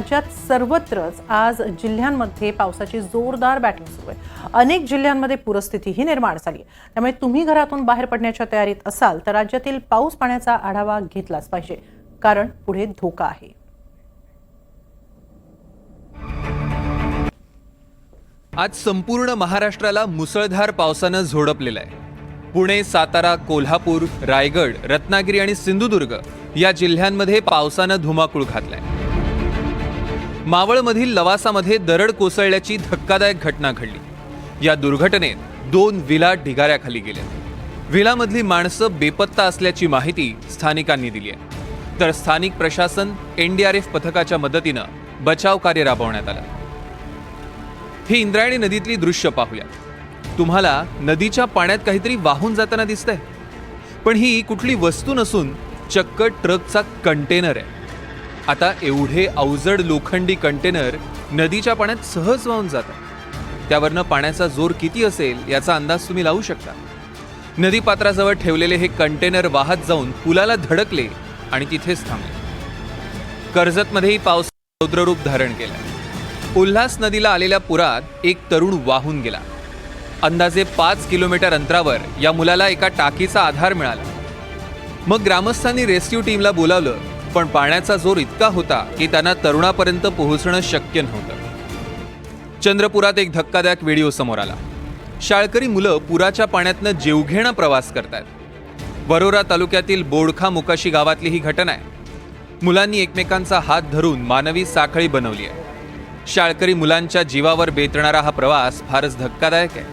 राज्यात सर्वत्रच आज जिल्ह्यांमध्ये पावसाची जोरदार बॅटिंग सुरू आहे. अनेक जिल्ह्यांमध्ये पूरस्थितीही निर्माण झाली आहे. त्यामुळे तुम्ही घरातून बाहेर पडण्याच्या तयारीत असाल तर राज्यातील पाऊस पाण्याचा आढावा घेतलाच पाहिजे. कारण पुढे धोका आहे. आज संपूर्ण महाराष्ट्राला मुसळधार पावसानं झोडपलेलं आहे. पुणे सातारा कोल्हापूर रायगड रत्नागिरी आणि सिंधुदुर्ग या जिल्ह्यांमध्ये पावसानं धुमाकूळ घातलाय मावळमधील लवासामध्ये दरड कोसळल्याची धक्कादायक घटना घडली. या दुर्घटनेत दोन विला ढिगाऱ्याखाली गेल्या. विलामधली माणसं बेपत्ता असल्याची माहिती स्थानिकांनी दिली आहे. तर स्थानिक प्रशासन एनडीआरएफ पथकाच्या मदतीनं बचाव कार्य राबवण्यात आलं. ही इंद्रायणी नदीतली दृश्य पाहूया. तुम्हाला नदीच्या पाण्यात काहीतरी वाहून जाताना दिसतंय. पण ही कुठली वस्तू नसून चक्क ट्रकचा कंटेनर आहे. आता एवढे अवजड लोखंडी कंटेनर नदीच्या पाण्यात सहज वाहून जातात. त्यावरनं पाण्याचा जोर किती असेल याचा अंदाज तुम्ही लावू शकता. नदीपात्राजवळ ठेवलेले हे कंटेनर वाहत जाऊन पुलाला धडकले आणि तिथेच थांबले. कर्जतमध्येही पाऊस रौद्ररूप धारण केलं. उल्हास नदीला आलेल्या पुरात एक तरुण वाहून गेला. अंदाजे पाच किलोमीटर अंतरावर या मुलाला एका टाकीचा आधार मिळाला. मग ग्रामस्थांनी रेस्क्यू टीमला बोलावलं पण पाण्याचा जोर इतका होता की त्यांना तरुणापर्यंत पोहोचणं शक्य नव्हतं. चंद्रपुरात एक धक्कादायक व्हिडिओ समोर आला. शाळकरी मुलं पुराच्या पाण्यातनं जीवघेणा प्रवास करतात वरोरा तालुक्यातील बोडखा मुकाशी गावातली ही घटना आहे. मुलांनी एकमेकांचा हात धरून मानवी साखळी बनवली आहे. शाळकरी मुलांच्या जीवावर बेतणारा हा प्रवास फारच धक्कादायक आहे.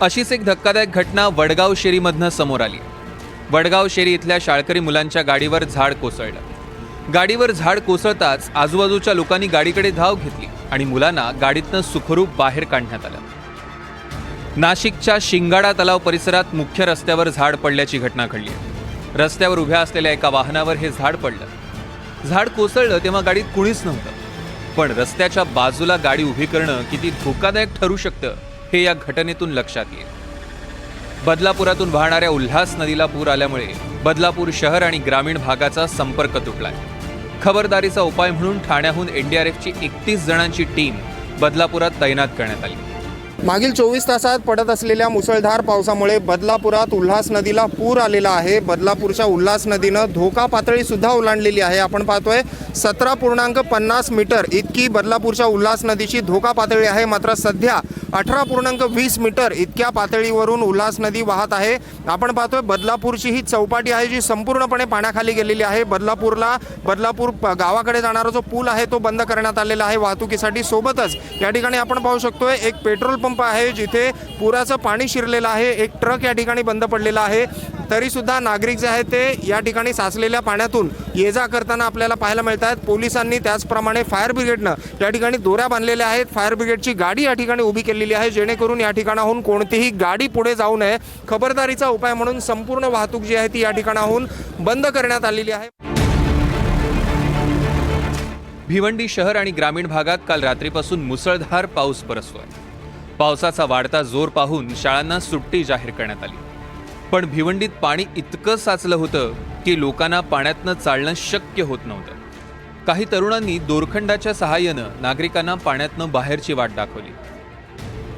अशीच एक धक्कादायक घटना वडगाव शेरीमधनं समोर आली वडगाव शेरी इथल्या शाळकरी मुलांच्या गाडीवर झाड कोसळलं. गाडीवर झाड कोसळताच आजूबाजूच्या लोकांनी गाडीकडे धाव घेतली आणि मुलांना गाडीतनं सुखरूप बाहेर काढण्यात आलं. नाशिकच्या शिंगाडा तलाव परिसरात मुख्य रस्त्यावर झाड पडल्याची घटना घडली. आहे रस्त्यावर उभ्या असलेल्या एका वाहनावर हे झाड पडलं. झाड कोसळलं तेव्हा गाडीत कुणीच नव्हतं. पण रस्त्याच्या बाजूला गाडी उभी करणं किती धोकादायक ठरू शकतं हे या घटनेतून लक्षात येईल. बदलापुरातून वाहणाऱ्या उल्हास नदीला पूर आल्यामुळे बदलापूर शहर आणि ग्रामीण भागाचा संपर्क तुटलाय. खबरदारीचा उपाय म्हणून ठाण्याहून एनडीआरएफची एकतीस जणांची टीम बदलापुरात तैनात करण्यात आली. मागील चोवीस तासात पडत असलेल्या मुसळधार पावसामुळे बदलापुरात उल्हास नदीला पूर आलेला आहे. बदलापूरच्या उल्हास नदीनं धोका पातळी सुद्धा ओलांडलेली आहे. आपण पाहतोय सतरा पूर्णांक पन्नास मीटर इतकी बदलापूरच्या उल्हास नदीची धोका पातळी आहे. मात्र सध्या अठरा पूर्णांक वीस मीटर इतक्या पातळीवरून उल्हास नदी वाहत आहे. आपण पाहतोय बदलापूरची ही चौपाटी आहे जी संपूर्णपणे पाण्याखाली गेलेली आहे. बदलापूरला बदलापूर गावाकडे जाणारा जो पूल आहे तो बंद करण्यात आलेला आहे. वाहतुकीसाठी सोबतच या ठिकाणी आपण पाहू शकतोय एक पेट्रोल पंप आहे जिथे पुराचं पाणी शिरलेलं आहे. एक ट्रक या ठिकाणी बंद पडलेला आहे. तरीसुद्धा नागरिक जे आहेत ते या ठिकाणी साचलेल्या पाण्यातून ये जा करताना आपल्याला पाहायला मिळत आहेत पोलिसांनी त्याचप्रमाणे फायर ब्रिगेडनं या ठिकाणी दोऱ्या बांधलेल्या आहेत. फायर ब्रिगेडची गाडी या ठिकाणी उभी केलेली आहे. जेणेकरून या ठिकाणाहून कोणतीही गाडी पुढे जाऊ नये. खबरदारीचा उपाय म्हणून संपूर्ण वाहतूक जी आहे ती या ठिकाणाहून बंद करण्यात आलेली आहे. भिवंडी शहर आणि ग्रामीण भागात काल रात्रीपासून मुसळधार पाऊस बरसतोय पावसाचा वाढता जोर पाहून शाळांना सुट्टी जाहीर करण्यात आली. पण भिवंडीत पाणी इतकं साचलं होतं की लोकांना पाण्यातनं चालणं शक्य होत नव्हतं. काही तरुणांनी दोरखंडाच्या सहाय्यानं नागरिकांना पाण्यातनं बाहेरची वाट दाखवली.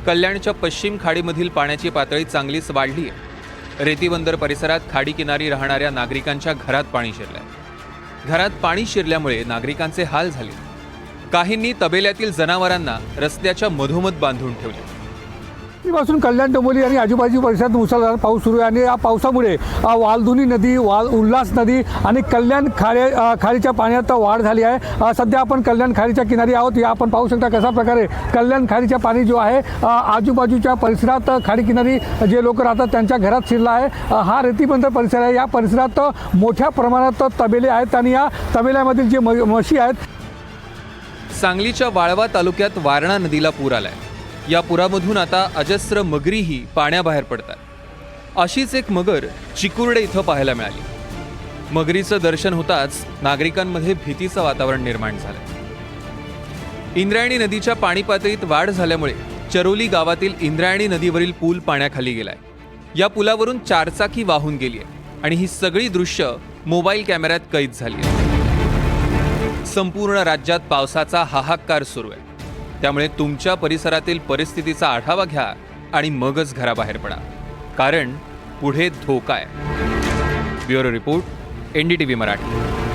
कल्याणच्या पश्चिम खाडीमधील पाण्याची पातळी चांगलीच वाढली आहे. रेतीबंदर परिसरात खाडीकिनारी राहणाऱ्या नागरिकांच्या घरात पाणी शिरलंय. घरात पाणी शिरल्यामुळे नागरिकांचे हाल झाले. काहींनी तबेल्यातील जनावरांना रस्त्याच्या मधोमध बांधून ठेवले. पासून कल्याण डोंबोली आणि आजूबाजू परिसरात मुसळधार पाऊस सुरू आहे आणि या पावसामुळे वालधुनी नदी वाल उल्हास नदी आणि कल्याण खाडे खाडीच्या पाण्यात वाढ झाली आहे. सध्या आपण कल्याण खाडीच्या किनारी आहोत. या आपण पाहू शकता कशा प्रकारे कल्याण खाडीच्या पाणी जो आहे आजूबाजूच्या परिसरात खाडी किनारी जे लोक राहतात त्यांच्या घरात शिरला आहे. हा रेतीबंदर परिसर आहे. या परिसरात मोठ्या प्रमाणात तबेले आहेत आणि या तबेल्यामधील जे म- म्हशी आहेत सांगलीच्या वाळवा तालुक्यात वारणा नदीला पूर आलाय. या पुरामधून आता अजस्र मगरीही पाण्याबाहेर पडतात. अशीच एक मगर चिकुर्डे इथं पाहायला मिळाली. मगरीचं दर्शन होताच नागरिकांमध्ये भीतीचं वातावरण निर्माण झालं इंद्रायणी नदीच्या पाणी पातळीत वाढ झाल्यामुळे चरोली गावातील इंद्रायणी नदीवरील पूल पाण्याखाली गेलाय. या पुलावरून चारचाकी वाहून गेली आहे आणि ही सगळी दृश्य मोबाईल कॅमेऱ्यात कैद झाली आहे संपूर्ण राज्यात पावसाचा हाहाकार सुरू आहे. त्यामुळे तुमच्या परिसरातील परिस्थितीचा आढावा घ्या आणि मगच घराबाहेर पडा. कारण पुढे धोका आहे. Bureau report NDTV Marathi.